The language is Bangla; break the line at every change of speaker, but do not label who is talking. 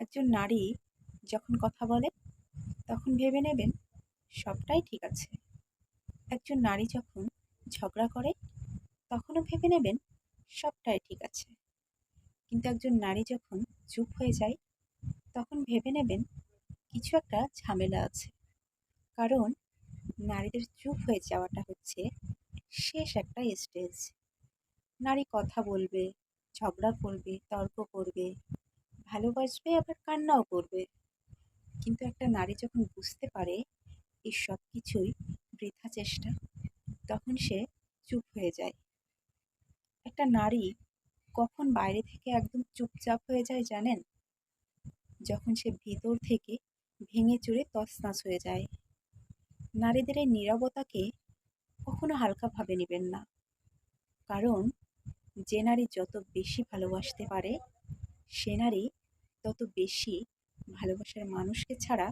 একজন নারী যখন কথা বলে, তখন ভেবে নেবেন সবটাই ঠিক আছে। একজন নারী যখন ঝগড়া করে, তখনও ভেবে নেবেন সবটাই ঠিক আছে। কিন্তু একজন নারী যখন চুপ হয়ে যায়, তখন ভেবে নেবেন কিছু একটা ঝামেলা আছে। কারণ নারীদের চুপ হয়ে যাওয়াটা হচ্ছে শেষ একটা স্টেজ নারী কথা বলবে, ঝগড়া করবে, তর্ক করবে ভালোবাসবে, আবার কান্নাও করবে। কিন্তু একটা নারী যখন বুঝতে পারে এই সব কিছুই বৃথা চেষ্টা, তখন সে চুপ হয়ে যায়। একটা নারী কখন বাইরে থেকে একদম চুপচাপ হয়ে যায় জানেন? যখন সে ভিতর থেকে ভেঙে চুরে তছনছ হয়ে যায়। নারীদের এই নীরবতাকে কখনো হালকাভাবে নেবেন না। কারণ যে নারী যত বেশি ভালোবাসতে পারে সে নারী তত বেশি ভালোবাসার মানুষকে ছাড়া